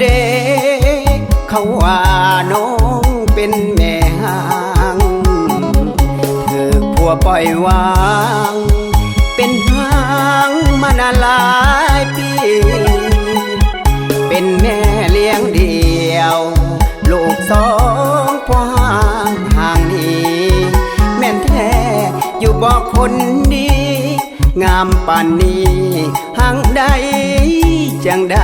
เด เขาว่าน้องเป็นแม่หางถือผัวปล่อยวาง เป็นหางมานานหลายปี เป็นแม่เลี้ยงเดียว ลูกสองพ่อห่างห่างนี้แม่นแท้อยู่บอกคนดีงามปานนี้ห่างใดจังใด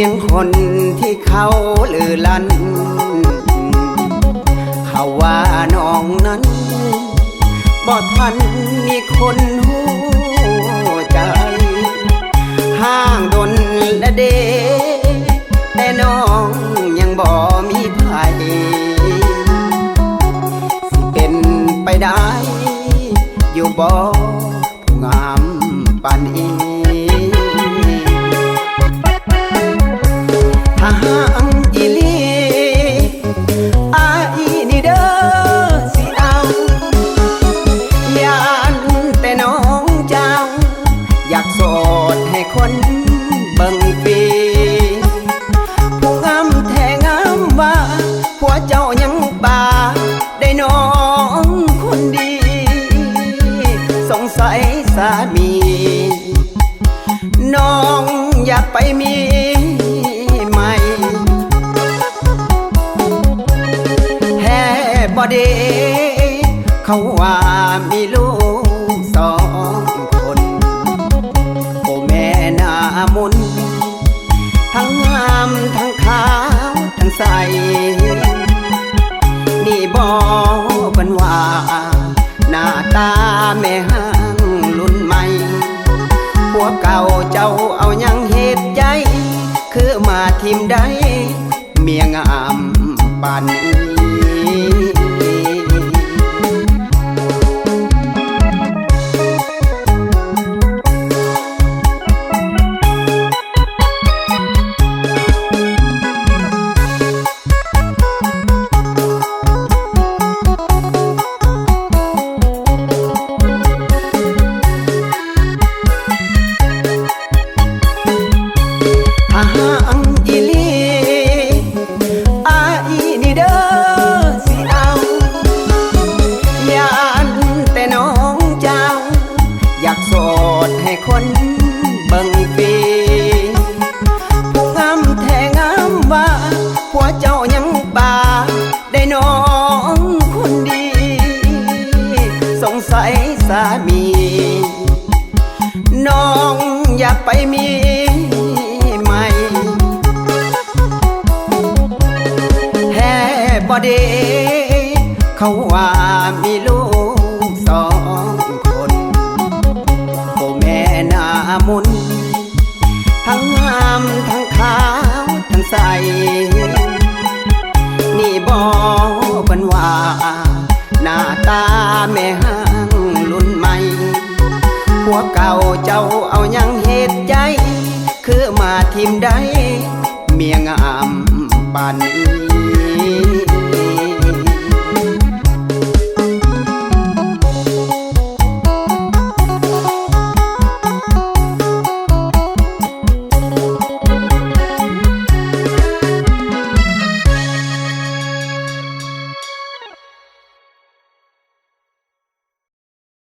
สียงคนที่เขาลือลันเขาว่าน้องนั้นบ่ทันมีคนหูใจ ห้างดนและเด แต่น้องยังบ่มีภัยสิเป็นไปได้ อยู่บ่ผู้งามปานนี้ากโสดให้คนเบิ่งปีผู้งามแท้งามว่าผัวเจ้ายังป่าได้น้องคนดี สงสัยสามี น้องอยากไปมีใหม่แฮ่บอดีเขาว่ามีลูกสองามนทั้งงามทั้งขาวทั้งใส นี่บอกเป็นว่า หน้าตาแม่ห้างรุ่นใหม่พวกเก่าเจ้าเอายังเหตุใจ คือมาทิมได้ เมียงามปาน มี น้องอยากไปมีใหม่ แฮ่บอดีเขาว่ามีลูกสองคนโอแม่นามุน ทั้งงามทั้งขาวทั้งใส นี่บอกเป็นว่าหน้าตาแม่หา เก่าเจ้าเอายังเหตุใจ คือมาทิมได้ เมียงามปานนี้